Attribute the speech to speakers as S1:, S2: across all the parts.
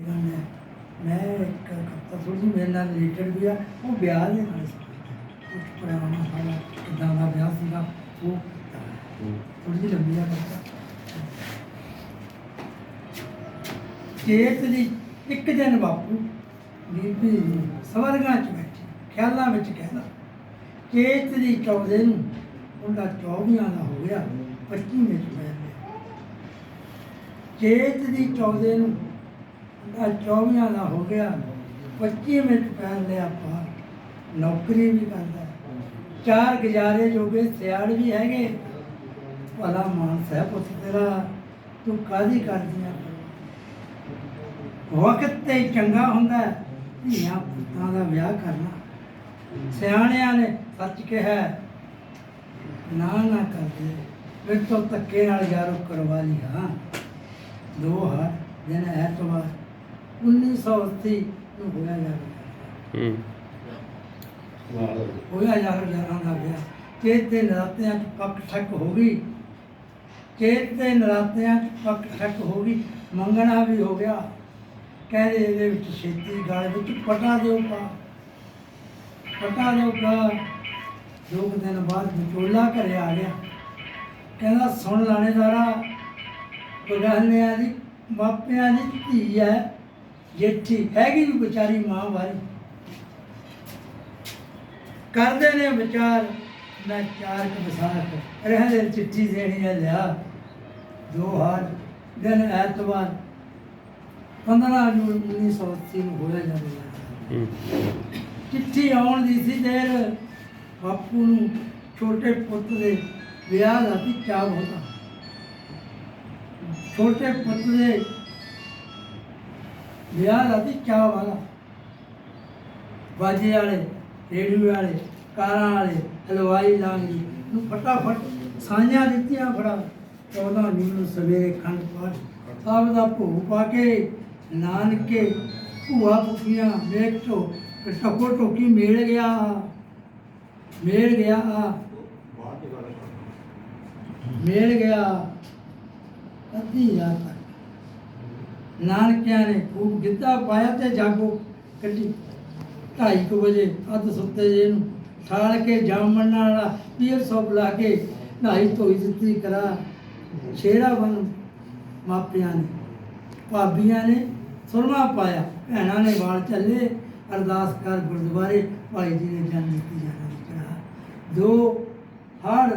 S1: ਮੈਂ ਇੱਕ ਹਫ਼ਤਾ ਥੋੜੀ ਜਿਹੀ ਮੇਰੇ ਨਾਲ ਰਿਲੇਟਡ ਵੀ ਆ ਉਹ ਵਿਆਹ ਦੇ ਨਾਲ ਕੁਝ ਪੁਰਾਣਾ ਸਾਡਾ ਕਿੱਦਾਂ ਦਾ ਵਿਆਹ ਸੀਗਾ ਉਹ ਥੋੜੀ ਜਿਹੀ ਲੰਬੀ ਆ ਚੇਤ ਦੀ ਇੱਕ ਦਿਨ ਬਾਪੂ ਬੀਬੀ ਸਵਰਗਾਂ ਚ ਬੈਠੀ ਖਿਆਲਾਂ ਵਿੱਚ ਕਹਿੰਦਾ ਚੇਤ ਦੀ ਚੌਦੇ ਨੂੰ ਉਹਦਾ 24 ਦਾ ਹੋ ਗਿਆ 25 ਵਿੱਚ ਪੈ ਗਿਆ। ਚੇਤ ਦੀ ਚੌਦੇ ਨੂੰ ਦਾ 24 ਦਾ ਹੋ ਗਿਆ 25 ਮਿੰਟ ਪਹਿਨ ਲਿਆ ਆਪਾਂ, ਨੌਕਰੀ ਵੀ ਕਰਦਾ। ਚਾਰ ਗੁਜ਼ਾਰੇ ਜੋਗੇ ਸਿਆੜ ਵੀ ਹੈਗੇ। ਭਲਾ ਮਾਨ ਹੈ ਪੁੱਤ ਤੇਰਾ, ਤੂੰ ਕਾਦੀ ਕਰਦੀਆਂ ਵਕਤ ਤੇ ਚੰਗਾ ਹੁੰਦਾ ਧੀਆਂ ਪੁੱਤਾਂ ਦਾ ਵਿਆਹ ਕਰਨਾ। ਸਿਆਣਿਆਂ ਨੇ ਸੱਚ ਕਿਹਾ ਨਾ ਨਾ ਕਰਦੇ, ਫਿਰ ਤੋਂ ਧੱਕੇ ਨਾਲ ਯਾਰੋ ਕਰਵਾ ਲਈ, ਹਾਂ। ਦੋ ਹਰ ਦਿਨ ਐਤਵਾਰ 1980 ਨੂੰ ਹੋਇਆ ਯਾਰ
S2: ਹੂੰ।
S1: ਹੋਇਆ ਯਾਰ ਯਾਰਾਂ ਦਾ ਵਿਆਹ। ਚੇਤ ਦੇ ਨਰਾਤਿਆਂ 'ਚ ਪੱਕ ਠੱਕ ਹੋ ਗਈ। ਚੇਤ ਦੇ ਨਰਾਤਿਆਂ 'ਚ ਪੱਕ ਠੱਕ ਹੋ ਗਈ। ਮੰਗਣਾ ਵੀ ਹੋ ਗਿਆ। ਕਹਿੰਦੇ ਇਹਦੇ ਵਿੱਚ ਛੇਤੀ ਗਾਲ ਵਿੱਚ ਪਟਾ ਦਿਓ ਪਾ ਪਟਾ ਦਿਓ ਪਾ ਦੋ ਕੁ ਦਿਨ ਬਾਅਦ ਵਿਚੋਲਾ ਘਰੇ ਆ ਗਿਆ। ਕਹਿੰਦਾ ਸੁਣ ਲਾਣੇਦਾਰਾ ਬਗਾਨਿਆਂ ਦੀ ਮਾਪਿਆਂ ਦੀ ਧੀ ਹੈ। ਜੇਠੀ ਹੈਗੀ ਵੀ ਵਿਚਾਰੀ ਮਾਂ ਵਾਲੀ ਕਰਦੇ ਨੇ ਵਿਚਾਰ ਮੈਂ ਚਾਰ ਕੁ ਵਿਸਾਖ ਰਹਿੰਦੇ ਚਿੱਠੀ ਦੇਣੀ ਹੈ ਲਿਆ। ਦੋ ਹਾਰ ਦਿਨ ਐਤਵਾਰ 15 ਜੂਨ 1980 ਨੂੰ ਹੋਇਆ ਜਾਂਦਾ
S2: ਹੂੰ।
S1: ਚਿੱਠੀ ਆਉਣ ਦੀ ਸੀ ਦੇਰ ਬਾਪੂ ਨੂੰ ਛੋਟੇ ਪੁੱਤ ਦੇ ਵਿਆਹ ਦਾ ਵੀ ਚਾਅ ਹੁੰਦਾ ਛੋਟੇ ਪੁੱਤ ਦੇ ਵਿਆਹ ਦਾ ਵੀ ਵਾਲਾ? ਬਾਜੇ ਵਾਲੇ ਰੇਡੀਓ ਵਾਲੇ, ਕਾਰਾਂ ਵਾਲੇ, ਹਲਵਾਈ ਲਾਂਗੀ ਨੂੰ ਫਟਾਫਟ ਸਾਂਝਾਂ ਦਿੱਤੀਆਂ ਫੜਾ। 14 ਜੂਨ ਨੂੰ ਸਵੇਰੇ ਖੰਡ ਪਾਠ ਸਭ ਦਾ ਭੋਗ ਪਾ ਕੇ ਨਾਨਕੇ ਭੂਆ ਪੁੱਠੀਆਂ ਵੇਖ ਤੋਂ ਟਕੋ ਟੋਕੀ ਮੇਲ ਗਿਆ। ਮੇਲ ਗਿਆ। ਮੇਲ ਗਿਆ। ਅੱਧੀ ਰਾਤ ਨਾਨਕਿਆਂ ਨੇ ਖੂਬ ਗਿੱਧਾ ਪਾਇਆ ਤੇ ਜਾਗੋ ਕੱਢੀ। ਢਾਈ ਕੁ ਵਜੇ ਅੱਧ ਸੁੱਤੇ ਜੇ ਨੂੰ ਠਾਲ ਕੇ ਜਾਮਣ ਵਾਲਾ ਪੀਰ ਸੋਪ ਲਾ ਕੇ ਨਹਾਈ ਧੋਈ ਦਿੱਤੀ ਕਰਾ ਸ਼ੇਰਾ ਬਨ ਮਾਪਿਆਂ ਨੇ। ਭਾਬੀਆਂ ਨੇ ਸੁਰਮਾ ਪਾਇਆ, ਭੈਣਾਂ ਨੇ ਵਾਲ ਚੱਲੇ, ਅਰਦਾਸ ਕਰ ਗੁਰਦੁਆਰੇ ਭਾਈ ਜੀ ਨੇ ਜਨਮ ਦਿੱਤੀ ਜਾਣਾ ਕਰਾ। ਦੋ ਹਰ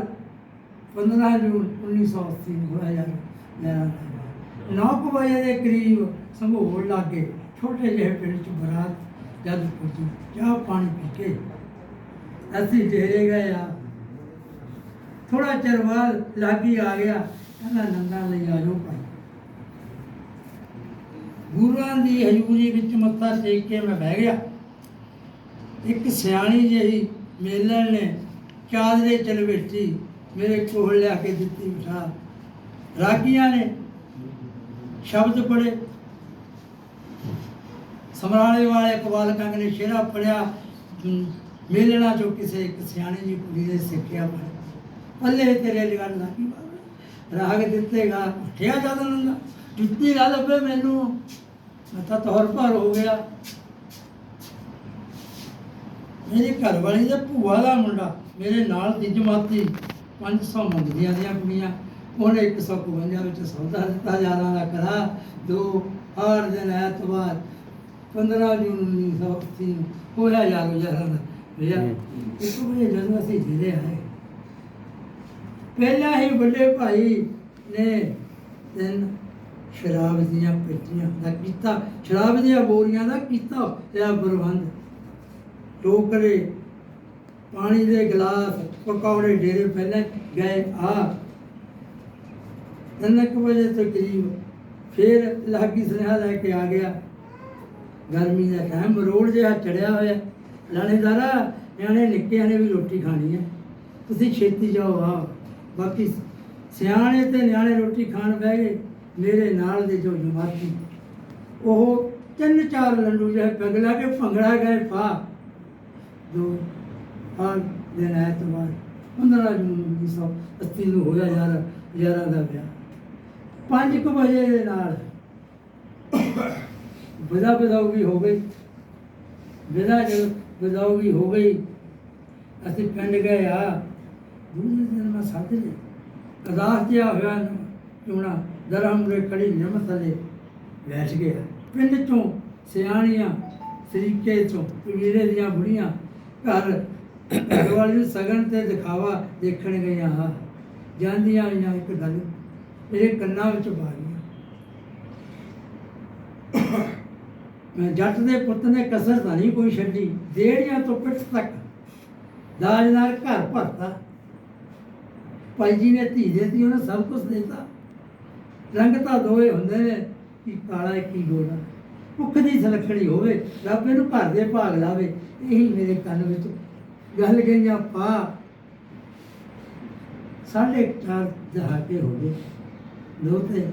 S1: 15 ਜੂਨ 1980 ਨੂੰ ਹੋਇਆ ਯਾਰ ਮੇਰਾ ਨੌ ਕੁ ਵਜੇ ਦੇ ਕਰੀਬ ਸੰਘੋਲ ਲਾਗੇ ਛੋਟੇ ਜਿਹੇ ਪਿੰਡ ਚ ਬਰਾਤ ਜਦ ਪੁੱਜੀ, ਚਾਹ ਪਾਣੀ ਪੀ ਕੇ ਅਸੀਂ ਡੇਰੇ ਗਏ ਆ। ਥੋੜਾ ਚਿਰ ਬਾਅਦ ਲਾਗੀ ਆ ਗਿਆ, ਕਹਿੰਦਾ ਨੰਦਾ ਲਈ ਆ ਜਾਓ ਭਾਈ। ਗੁਰੂਆਂ ਦੀ ਹਜ਼ੂਰੀ ਵਿੱਚ ਮੱਥਾ ਟੇਕ ਕੇ ਮੈਂ ਬਹਿ ਗਿਆ। ਇੱਕ ਸਿਆਣੀ ਜਿਹੀ ਮੇਲਣ ਨੇ ਚਾਦਰੇ ਚਲ ਬੈਠੀ ਮੇਰੇ ਕੋਲ ਲਿਆ ਕੇ ਦਿੱਤੀ ਉਠਾ। ਰਾਗੀਆਂ ਨੇ ਸ਼ਬਦ ਪੜੇ ਸਮਰਾਲੇ ਵਾਲੇ ਕਵਾਲ ਕੰਗ ਨੇ ਸ਼ੇਰਾ ਪੜਿਆ ਮੇਲਣਾ ਚੋਂ ਕਿਸੇ ਇੱਕ ਸਿਆਣੀ ਜੀ ਕੁੜੀ ਦੇ ਸਿੱਖਿਆ ਪੜੇ ਪੱਲੇ ਤੇਰੇ ਲਗਨ ਲਾਗੀ ਰਾਗ ਦਿੱਤੇਗਾ, ਉੱਠਿਆ ਜਦ ਨੰਦਾ ਜੁੱਤੀ ਨਾ ਲੱਭੇ ਮੈਨੂੰ। ਮੈਂ ਤਾਂ ਤੌਰ ਪਰ ਹੋ ਗਿਆ। ਮੇਰੇ ਘਰ ਵਾਲੀ ਦਾ ਭੂਆ ਦਾ ਮੁੰਡਾ। ਮੇਰੇ ਨਾਲ ਦੀ ਜਮਾਤੀ 500 ਮੰਗਦੀਆਂ ਦੀਆਂ ਕੁੜੀਆਂ। ਉਹਨੇ 152 ਵਿੱਚ ਸੌਦਾ ਦਿੱਤਾ ਯਾਰਾਂ ਦਾ ਕਰਾ ਦੋ ਹਰ ਦਿਨ ਐਤਵਾਰ 15 ਜੂਨ 1980 ਨੂੰ ਹੋਇਆ ਯਾਰੋ ਯਾਰਾਂ ਦਾ। ਵਿਆਹ ਇੱਕ ਵਜੇ ਜਦੋਂ ਅਸੀਂ ਜਿਹੜੇ ਆਏ ਪਹਿਲਾਂ ਹੀ ਵੱਡੇ ਭਾਈ ਨੇ ਤਿੰਨ ਸ਼ਰਾਬ ਦੀਆਂ ਪੇਟੀਆਂ ਦਾ ਕੀਤਾ ਸ਼ਰਾਬ ਦੀਆਂ ਬੋਰੀਆਂ ਦਾ ਕੀਤਾ ਇਹ ਪ੍ਰਬੰਧ। ਟੋਕਰੇ ਪਾਣੀ ਦੇ ਗਲਾਸ ਪਕੌੜੇ ਡੇਰੇ ਪਹਿਲਾਂ ਗਏ ਆ ਤਿੰਨ ਕੁ ਵਜੇ ਤੋਂ ਕਰੀਬ ਫਿਰ ਲਾਗੀ ਸੁਨੇਹਾ ਲੈ ਕੇ ਆ ਗਿਆ। ਗਰਮੀ ਦਾ ਟਾਈਮ ਰੋਡ ਜਿਹਾ ਚੜਿਆ ਹੋਇਆ। ਲਾਣੇਦਾਰਾ, ਨਿਆਣੇ ਨਿੱਕਿਆਂ ਨੇ ਵੀ ਰੋਟੀ ਖਾਣੀ ਹੈ। ਤੁਸੀਂ ਛੇਤੀ ਜਾਓ ਆ ਬਾਕੀ ਸਿਆਣੇ ਤੇ ਨਿਆਣੇ ਰੋਟੀ ਖਾਣ ਬਹਿ ਗਏ, ਮੇਰੇ ਨਾਲ ਦੇ ਜੋ ਜਮਾਤੀ। ਉਹ ਤਿੰਨ ਚਾਰ ਲੰਡੂ ਜਿਹੇ ਪਗਲਾ ਕੇ ਭੰਗੜਾ ਗਏ, ਪਾ। ਦੋ ਹਾਂ ਦਿਨ ਐਤਵਾਰ 15 ਜੂਨ 1980 ਨੂੰ ਹੋਇਆ ਯਾਰ, ਯਾਰਾਂ ਦਾ ਵਿਆਹ। ਪੰਜ ਕੁ ਵਜੇ ਦੇ ਨਾਲ ਵਿਦਾ ਵਿਦਾਊਗੀ ਹੋ ਗਈ। ਵਿਦਾ ਜਦ ਵਿਦਾਊਗੀ ਹੋ ਗਈ, ਅਸੀਂ ਪਿੰਡ ਗਏ, ਆ, ਦੂਜੇ ਦਿਨ ਮੈਂ ਸੱਜ ਲਿਆ। ਅਦਾਸ ਜਿਹਾ ਹੋਇਆ ਚੁਣਾ ਦਰਹਮ ਦੇ ਕੜੀ ਨਿਮਤ ਥੱਲੇ ਬੈਠ ਗਿਆ। ਪਿੰਡ ਚੋਂ ਸਿਆਣੀਆਂ, ਸਰੀਕੇ ਚੋਂ ਕਬੀਲੇ ਦੀਆਂ ਬੁੜੀਆਂ ਘਰ ਵਾਲੀ ਨੂੰ ਸਗਨ ਤੇ ਦਿਖਾਵਾ ਦੇਖਣ ਗਈਆਂ ਜਾਂਦੀਆਂ ਆਈਆਂ ਇੱਕ ਗੱਲ ਮੇਰੇ ਕੰਨਾਂ ਵਿੱਚ ਪਾ ਜੱਟ ਦੇ ਪੁੱਤ ਨੇ ਕਸਰ ਤਾਂ ਨਹੀਂ ਕੋਈ ਛੱਡੀ ਦੇੜੀਆਂ ਤੋਂ ਪਿੱਠ ਤੱਕ ਦਾਜ ਨਾਲ ਘਰ ਭਰਤਾ। ਭਾਈ ਜੀ ਨੇ ਧੀ ਦੇਤੀ ਉਹਨੇ ਸਭ ਕੁਝ ਦਿੱਤਾ। ਰੰਗ ਤਾਂ ਦੋਏ ਹੁੰਦੇ ਨੇ, ਕਿ ਕਾਲਾ ਕੀ ਗੋਰਾ ਭੁੱਖ ਦੀ ਸਲਖਣੀ ਹੋਵੇ, ਰੱਬ ਇਹਨੂੰ ਘਰ ਦੇ ਭਾਗ ਲਾਵੇ, ਇਹੀ ਮੇਰੇ ਕੰਨ ਵਿੱਚ ਗੱਲ ਗਈਆਂ, ਪਾ। ਸਾਢੇ ਚਾਰ ਦਹਾਕੇ ਹੋ ਗਏ। ਦੋਤੇ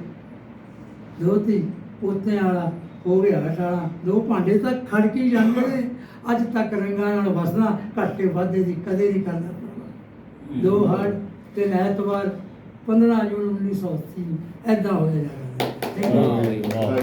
S1: ਦੋਤੀ ਪੋਤਿਆਂ ਵਾਲਾ ਹੋ ਗਿਆ ਹਟਾਲਾ ਦੋ ਭਾਂਡੇ ਤਾਂ ਖੜ ਕੇ ਹੀ ਜਾਂਦੇ ਨੇ ਅੱਜ ਤੱਕ ਰੰਗਾਂ ਨਾਲ ਵਸਣਾ ਘਾਟੇ ਵਾਧੇ ਦੀ ਕਦੇ ਨਹੀਂ ਕਰਨਾ। ਦੋ ਹੜ ਤੇ ਐਤਵਾਰ 15 ਜੂਨ 1980 ਐਦਾਂ ਹੋਇਆ ਜਾਣਾ
S2: ਵਾਹ ਬਈ ਵਾਹ।